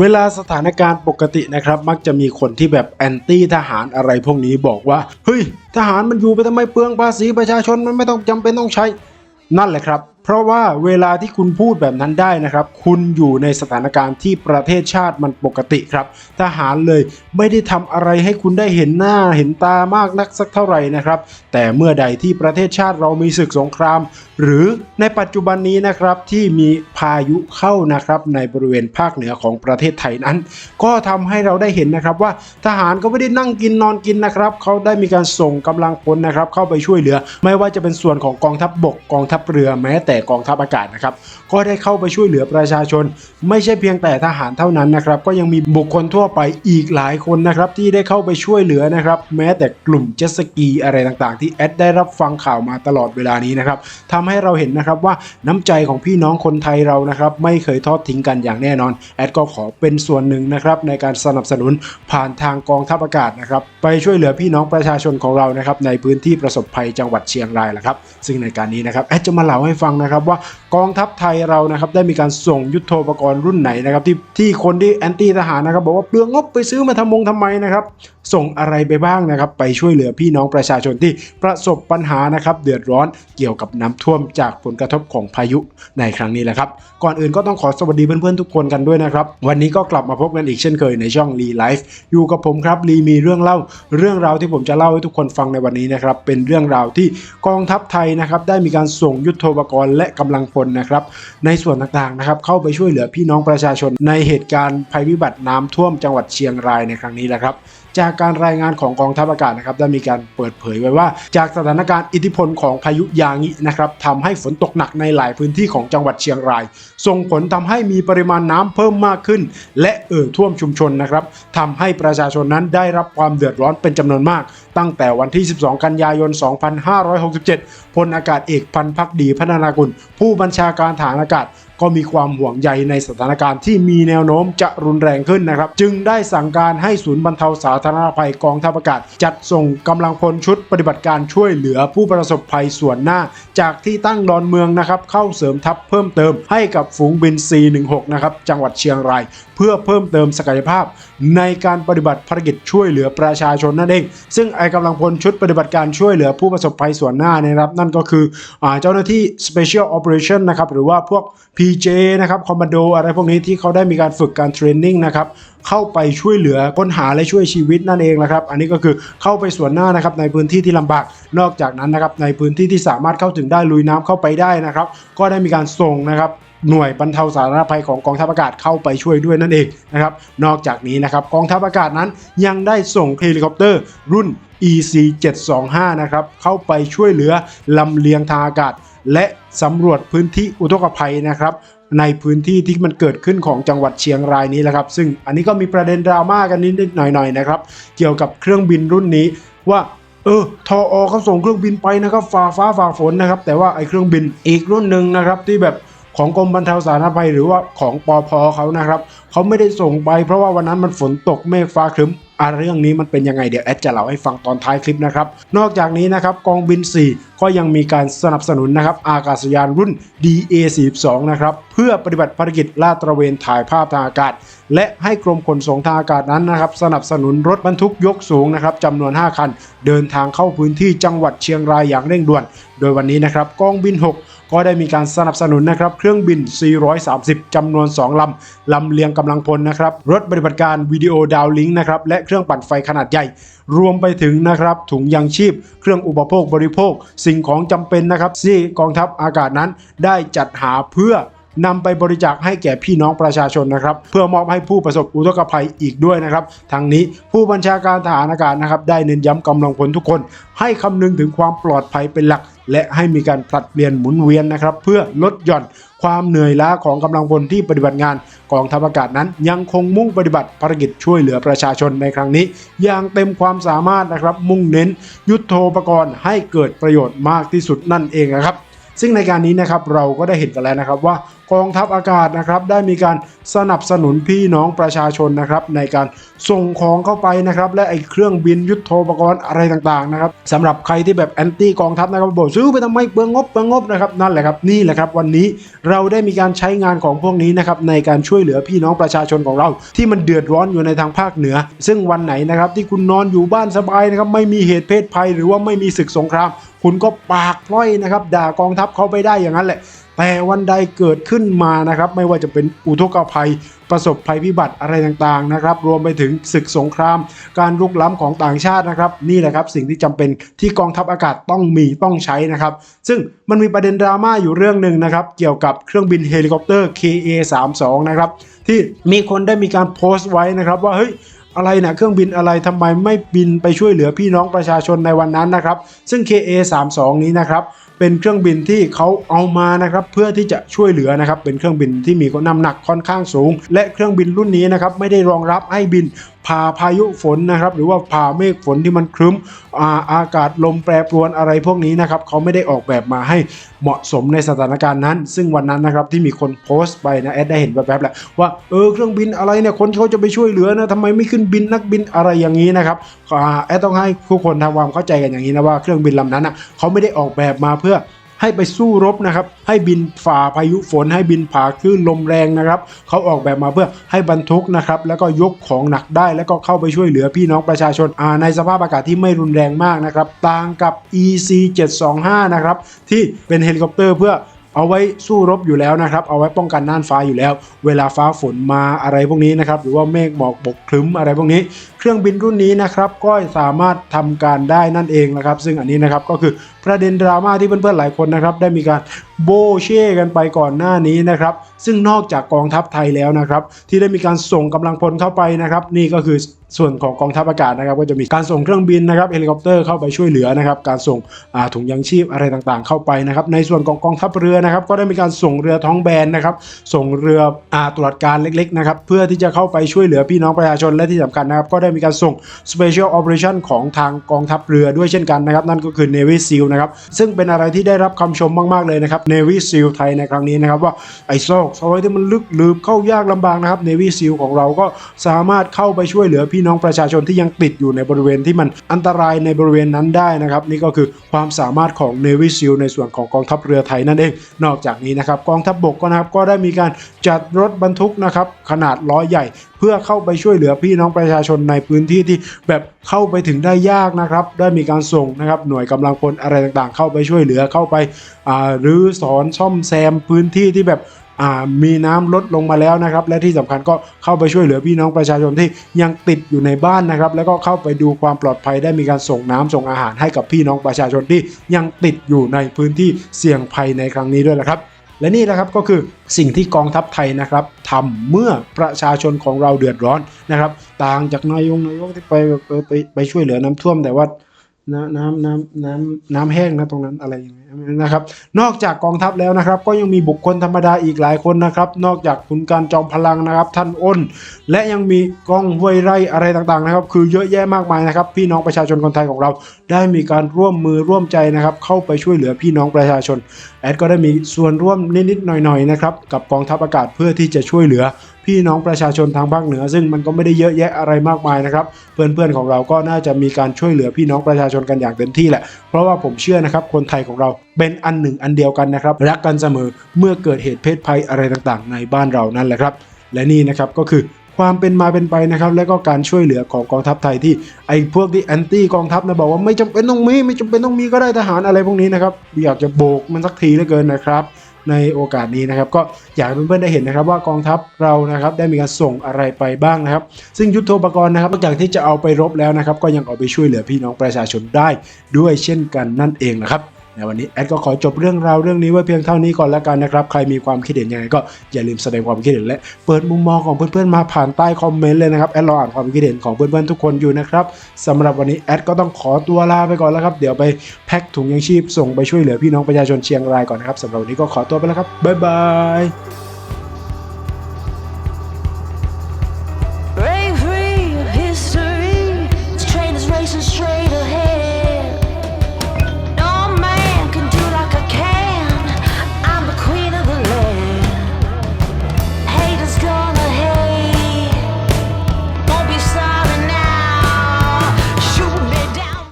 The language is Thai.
เวลาสถานการณ์ปกตินะครับ มักจะมีคนที่แบบแอนตี้ทหารอะไรพวกนี้บอกว่า เฮ้ย ทหารมันอยู่ไปทำไมเปลืองภาษีประชาชนมันไม่ต้องจำเป็นต้องใช้ นั่นแหละครับ เพราะว่าเวลาที่คุณพูดแบบนั้นได้นะครับ คุณอยู่ในสถานการณ์ที่ประเทศชาติมันปกติครับ ทหารเลยไม่ได้ทำอะไรให้คุณได้เห็นหน้าเห็นตามากนักสักเท่าไหร่นะครับ แต่เมื่อใดที่ประเทศชาติเรามีศึกสงคราม หรือในปัจจุบันนี้นะครับที่มีพายุเข้านะครับในบริเวณภาคเหนือของประเทศไทยนั้น ก็ทำให้เราได้เห็นนะครับว่าทหารก็ไม่ได้นั่งกินนอนกินนะครับเขาได้มีการส่งกำลังพลนะครับเข้าไปช่วยเหลือ ไม่ว่าจะเป็นส่วนของกองทัพบบกกองทัพเรือแม้แต่กองทัพอากาศนะครับก็ได้เข้าไปช่วยเหลือประชาชน ไม่ใช่เพียงแต่ทหารเท่านั้นนะครับก็ยังมีบุคคลทั่วไปอีกหลายคนนะครับที่ได้เข้าไปช่วยเหลือนะครับแม้แต่กลุ่มเจ็ตสกีอะไรต่างๆ ที่แอดได้รับฟังข่าวมาตลอดเวลานี้นะครับทำให้เราเห็นนะครับว่าน้ำใจของพี่น้องคนไทยเรานะครับไม่เคยทอดทิ้งกันอย่างแน่นอนแอดก็ขอเป็นส่วนหนึ่งนะครับในการสนับสนุนผ่านทางกองทัพอากาศนะครับไปช่วยเหลือพี่น้องประชาชนของเรานะครับในพื้นที่ประสบภัยจังหวัดเชียงรายแหละครับซึ่งในการนี้นะครับแอดจะมาเล่าให้ฟังนะครับว่ากองทัพไทยเรานะครับได้มีการส่งยุทโธปกรณ์รุ่นไหนนะครับที่ที่คนที่แอนตี้ทหารนะครับบอกว่าเปลืองงบไปซื้อมาทำมงทำไมนะครับส่งอะไรไปบ้างนะครับไปช่วยเหลือพี่น้องประชาชนที่ประสบปัญหานะครับเดือดร้อนเกี่ยวกับน้ำท่วมจากผลกระทบของพายุในครั้งนี้แหละครับก่อนอื่นก็ต้องขอสวัสดีเพื่อนๆทุกคนกันด้วยนะครับวันนี้ก็กลับมาพบกันอีกเช่นเคยในช่องรีไลฟ์อยู่กับผมครับรีมีเรื่องเล่า เรื่องราวที่ผมจะเล่าให้ทุกคนฟังในวันนี้นะครับเป็นเรื่องราวที่กองทัพไทยนะครับได้มีการส่งยุทโธปกรณ์และกำลังพลนะครับ ในส่วนต่างๆนะครับเข้าไปช่วยเหลือพี่น้องประชาชนในเหตุการณ์ภัยพิบัติน้ำท่วมจังหวัดเชียงรายในครั้งนี้แหละครับ จากการรายงานของกองทัพอากาศนะครับได้มีการเปิดเผยไว้ว่า จากสถานการณ์อิทธิพลของพายุยางินะครับทำให้ฝนตกหนักในหลายพื้นที่ของจังหวัดเชียงราย ส่งผลทำให้มีปริมาณน้ำเพิ่มมากขึ้น และเอ่อท่วมชุมชนนะครับทำให้ประชาชนนั้นได้รับความเดือดร้อนเป็นจำนวนมาก ตั้งแต่วันที่ 12 กันยายน 2567 พลอากาศเอกพันพักดีพัฒนากุลผู้บัญชาการฐานอากาศก็มีความห่วงใยในสถานการณ์ที่มีแนวโน้มจะรุนแรงขึ้นนะครับ จึงได้สั่งการให้ศูนย์บรรเทาสาธารณภัยกองทัพอากาศ จัดส่งกำลังพลชุดปฏิบัติการช่วยเหลือผู้ประสบภัยส่วนหน้า จากที่ตั้งดอนเมืองนะครับเข้าเสริมทัพเพิ่มเติมให้กับฝูงบิน C16 นะครับจังหวัดเชียงราย เพื่อเพิ่มเติมศักยภาพ ในการปฏิบัติภารกิจช่วยเหลือประชาชนนั่นเอง ซึ่งไอ้กำลังพลชุดปฏิบัติการช่วยเหลือผู้ประสบภัยส่วนหน้านะครับ นั่นก็คืออเจ้าหน้าที่ Special Operation นะครับหรือว่าพวก PJ นะครับคอมมานโดอะไรพวกนี้ที่เขาได้มีการฝึกการเทรนนิ่งนะครับเข้าไปช่วยเหลือค้นหาและช่วยชีวิตนั่นเองนะครับ อันนี้ก็คือเข้าไปส่วนหน้านะครับในพื้นที่ที่ลำบาก นอกจากนั้นนะครับในพื้นที่ที่สามารถเข้าถึงได้ลุยน้ำเข้าไปได้นะครับ ก็ได้มีการส่งนะครับหน่วยบรรเทาสาธารณภัยของกองทัพอากาศเข้าไปช่วยด้วยนั่นเองนะครับ นอกจากนี้นะครับกองทัพอากาศนั้นยังได้ส่งเฮลิคอปเตอร์รุ่น EC 725นะครับเข้าไปช่วยเหลือลำเลียงทางอากาศ และสำรวจพื้นที่อุทกภัยนะครับในพื้นที่ที่มันเกิดขึ้นของจังหวัดเชียงรายนี้แหละครับ ซึ่งอันนี้ก็มีประเด็นดราม่ากันนิดๆหน่อยๆนะครับ เกี่ยวกับเครื่องบินรุ่นนี้ว่าเออทออเขาส่งเครื่องบินไปนะครับฝ่าฟ้าฝ่าฝนนะครับ แต่ว่าไอ้เครื่องบินอีกรุ่นหนึ่งนะครับที่แบบของกรมบรรเทาสาธารณภัยหรือว่าของปอพอเขานะครับเขาไม่ได้ส่งไปเพราะว่าวันนั้นมันฝนตกเมฆฟ้าครึ้ม อะเรื่องนี้มันเป็นยังไงเดี๋ยวแอดจะเล่าให้ฟังตอนท้ายคลิปนะครับ นอกจากนี้นะครับกองบิน 4 ก็ยังมีการสนับสนุนนะครับอากาศยานรุ่น DA42 นะครับเพื่อปฏิบัติภารกิจลาดตระเวนถ่ายภาพทางอากาศ และให้กรมขนส่งทางอากาศนั้นนะครับสนับสนุนรถบรรทุกยกสูงนะครับจำนวน 5 คัน เดินทางเข้าพื้นที่จังหวัดเชียงรายอย่างเร่งด่วน โดยวันนี้นะครับกองบิน 6 ก็ได้มีการสนับสนุนนะครับเครื่องบิน430จำนวน 2ลำลำเลียงกำลังพลนะครับรถปฏิบัติการวิดีโอดาวลิงก์นะครับและเครื่องปั่นไฟขนาดใหญ่ รวมไปถึงนะครับถุงยางชีพ เครื่องอุปโภคบริโภค สิ่งของจำเป็นนะครับที่กองทัพอากาศนั้นได้จัดหาเพื่อ นำไปบริจาคให้แก่พี่น้องประชาชนนะครับ เพื่อมอบให้ผู้ประสบอุทกภัยอีกด้วยนะครับทางนี้ผู้บัญชาการทหารอากาศนะครับ ได้เน้นย้ำกำลังพลทุกคน ให้คำนึงถึงความปลอดภัยเป็นหลัก และให้มีการผลัดเปลี่ยนหมุนเวียนนะครับ เพื่อลดหย่อนความเหนื่อยล้าของกำลังพลที่ปฏิบัติงานกองทัพอากาศนั้น ยังคงมุ่งปฏิบัติภารกิจช่วยเหลือประชาชนในครั้งนี้ อย่างเต็มความสามารถนะครับ มุ่งเน้น ยุทโธปกรณ์ให้เกิดประโยชน์มากที่สุดนั่นเองนะครับซึ่งในการนี้นะครับเราก็ได้เห็นกันแล้วนะครับว่า กองทัพอากาศนะครับ ได้มีการสนับสนุนพี่น้องประชาชนนะครับในการส่งของเข้าไปนะครับ และไอ้เครื่องบินยุทโธปกรณ์อะไรต่างๆนะครับสำหรับใครที่แบบแอนตี้กองทัพนะครับบอกซื้อไปทำไมเปลืองงบเปลืองงบนะครับนั่นแหละครับนี่แหละครับวันนี้เราได้มีการใช้งานของพวกนี้นะครับในการช่วยเหลือพี่น้องประชาชนของเรา ที่มันเดือดร้อนอยู่ในทางภาคเหนือ ซึ่งวันไหนนะครับที่คุณนอนอยู่บ้านสบายนะครับไม่มีเหตุเพศภัย หรือว่าไม่มีศึกสงคราม คุณก็ปากพล่อยนะครับด่ากองทัพเขาไปได้อย่างนั้นแหละ แต่วันใดเกิดขึ้นมานะครับ ไม่ว่าจะเป็นอุทกภัย ประสบภัยพิบัติอะไรต่างๆนะครับ รวมไปถึงศึกสงคราม การลุกล้ำของต่างชาตินะครับ นี่แหละครับสิ่งที่จำเป็นที่กองทัพอากาศต้องมีต้องใช้นะครับ ซึ่งมันมีประเด็นดราม่าอยู่เรื่องหนึ่งนะครับ เกี่ยวกับเครื่องบินเฮลิคอปเตอร์ KA32 นะครับ ที่มีคนได้มีการโพสต์ไว้นะครับ ว่าเฮ้ยอะไรนะเครื่องบินอะไรทำไมไม่บินไปช่วยเหลือพี่น้องประชาชนในวันนั้นนะครับ ซึ่ง KA32 นี้นะครับ เป็นเครื่องบินที่เขาเอามานะครับเพื่อที่จะช่วยเหลือนะครับเป็นเครื่องบินที่มีน้ำหนักค่อนข้างสูง และเครื่องบินรุ่นนี้นะครับไม่ได้รองรับให้บิน ผ่าพายุฝนนะครับ หรือว่าผ่าเมฆฝนที่มันครึ้มอาอากาศลมแปรปรวนอะไรพวกนี้นะครับเขาไม่ได้ออกแบบมาให้เหมาะสมในสถานการณ์นั้น ซึ่งวันนั้นนะครับที่มีคนโพสต์ไปนะแอดได้เห็นแวบๆแหละว่าเออเครื่องบินอะไรเนี่ยคนเขาจะไปช่วยเหลือนะทำไมไม่ขึ้นบินนักบินอะไรอย่างนี้นะครับอ่าแอดต้องให้ทุกคนทำความเข้าใจกันอย่างนี้นะว่าเครื่องบินลำนั้นอะเขาไม่ได้ออกแบบมาเพื่อ ให้ไปสู้รบนะครับ ให้บินฝ่าพายุฝน ให้บินผ่าคลื่นลมแรงนะครับเขาออกแบบมาเพื่อให้บรรทุกนะครับ แล้วก็ยกของหนักได้ แล้วก็เข้าไปช่วยเหลือพี่น้องประชาชนาในสภาพอากาศที่ไม่รุนแรงมากนะครับ ต่างกับ EC 725นะครับ ที่เป็นเฮลิคอปเตอร์เพื่อเอาไว้สู้รบอยู่แล้วนะครับ เอาไว้ป้องกันน่านฟ้าอยู่แล้ว เวลาฟ้าฝนมาอะไรพวกนี้นะครับ หรือว่าเมฆหมอกปกคลึ้มอะไรพวกนี้ เครื่องบินรุ่นนี้นะครับก็สามารถทำการได้นั่นเองนะครับ ซึ่งอันนี้นะครับก็คือประเด็นดราม่าที่เพื่อนๆหลายคนนะครับได้มีการโบเช่กันไปก่อนหน้านี้นะครับซึ่งนอกจากกองทัพไทยแล้วนะครับที่ได้มีการส่งกำลังพลเข้าไปนะครับนี่ก็คือส่วนของกองทัพอากาศนะครับก็จะมีการส่งเครื่องบินนะครับเฮลิคอปเตอร์เข้าไปช่วยเหลือนะครับการส่งถุงยังชีพอะไรต่างๆ เข้าไปนะครับในส่วนของกองทัพเรือนะครับก็ได้มีการส่งเรือท้องแบนนะครับส่งเรืออตรวจการเล็กๆนะครับเพื่อที่จะเข้าไปช่วยเหลือพี่น้องประชาชนและที่สำคัญนะครับก็ได้มีการส่ง Special Operation ของทางกองทัพเรือด้วยเช่นกันนะครับ นั่นก็คือ Navy SEAL นะครับ ซึ่งเป็นอะไรที่ได้รับคำชมมากๆเลยนะครับ Navy SEAL ไทยในครั้งนี้นะครับ ว่าไอ้ซอกซอยที่มันลึกลืบเข้ายากลำบากนะครับ Navy SEAL ของเราก็สามารถเข้าไปช่วยเหลือพี่น้องประชาชนที่ยังติดอยู่ในบริเวณที่มันอันตรายในบริเวณนั้นได้นะครับนี่ก็คือความสามารถของ Navy SEAL ในส่วนของกองทัพเรือไทยนั่นเอง นอกจากนี้นะครับกองทัพบกก็นะครับก็ได้มีการจัดรถบรรทุกนะครับขนาดล้อใหญ่ เพื่อเข้าไปช่วยเหลือพี่น้องประชาชนในพื้นที่ที่แบบเข้าไปถึงได้ยากนะครับ ได้มีการส่งนะครับหน่วยกำลังพลอะไรต่างๆ เข้าไปช่วยเหลือเข้าไปาหรือสอนซ่อมแซมพื้นที่ที่แบบมีน้ำลดลงมาแล้วนะครับ และที่สำคัญก็เข้าไปช่วยเหลือพี่น้องประชาชนที่ยังติดอยู่ในบ้านนะครับ แล้วก็เข้าไปดูความปลอดภัยได้มีการส่งน้ำส่งอาหารให้กับพี่น้องประชาชนที่ยังติดอยู่ในพื้นที่เสี่ยงภัยในครั้งนี้ด้วยนะครับ และนี่แหละครับก็คือสิ่งที่กองทัพไทยนะครับทำเมื่อประชาชนของเราเดือดร้อนนะครับ ต่างจากนายกนายกที่ไปไปไปไปช่วยเหลือน้ำท่วมแต่ว่า น้ำน้ำน้ำน้ำน้ำแห้งนะตรงนั้นอะไรอย่างเงี้ยนะครับ นอกจากกองทัพแล้วนะครับ ก็ยังมีบุคคลธรรมดาอีกหลายคนนะครับ นอกจากคุณการจอมพลังนะครับ ท่านอ้น และยังมีกองห้วยไร่อะไรต่างๆนะครับ คือเยอะแยะมากมายนะครับ พี่น้องประชาชนคนไทยของเรา ได้มีการร่วมมือร่วมใจนะครับ เข้าไปช่วยเหลือพี่น้องประชาชนแอดก็ได้มีส่วนร่วมนิดๆหน่อยๆนะครับกับกองทัพอากาศเพื่อที่จะช่วยเหลือ พี่น้องประชาชนทางภาคเหนือ ซึ่งมันก็ไม่ได้เยอะแยะอะไรมากมายนะครับ เพื่อนๆของเราก็น่าจะมีการช่วยเหลือพี่น้องประชาชนกันอย่างเต็มที่แหละ เพราะว่าผมเชื่อนะครับคนไทยของเราเป็นอันหนึ่งอันเดียวกันนะครับรักกันเสมอเมื่อเกิดเหตุเพศภัยอะไรต่างๆ ในบ้านเรานั่นแหละครับ และนี่นะครับก็คือความเป็นมาเป็นไปนะครับ และก็การช่วยเหลือของกองทัพไทยที่ไอ้พวกที่แอนตี้กองทัพนะบอกว่าไม่จำเป็นต้องมีไม่จำเป็นต้องมีก็ได้ทหารอะไรพวกนี้นะครับอยากจะโบกมันสักทีเหลือเกินนะครับ ในโอกาสนี้นะครับ ก็อยากให้เพื่อนๆได้เห็นนะครับว่ากองทัพเรานะครับได้มีการส่งอะไรไปบ้างนะครับ ซึ่งยุทโธปกรณ์นะครับนอกจากที่จะเอาไปรบแล้วนะครับ ก็ยังเอาไปช่วยเหลือพี่น้องประชาชนได้ด้วยเช่นกันนั่นเองนะครับ ในวันนี้แอดก็ขอจบเรื่องราวเรื่องนี้ไว้เพียงเท่านี้ก่อนแล้วกันนะครับใครมีความคิดเห็นยังไงก็อย่าลืมแสดงความคิดเห็นและเปิดมุมมองของเพื่อนๆมาผ่านใต้คอมเมนต์เลยนะครับแอดรออ่านความคิดเห็นของเพื่อนๆทุกคนอยู่นะครับสำหรับวันนี้แอดก็ต้องขอตัวลาไปก่อนแล้วครับเดี๋ยวไปแพ็คถุงยังชีพส่งไปช่วยเหลือพี่น้องประชาชนเชียงรายก่อนนะครับสำหรับวันนี้ก็ขอตัวไปแล้วครับบ๊ายบาย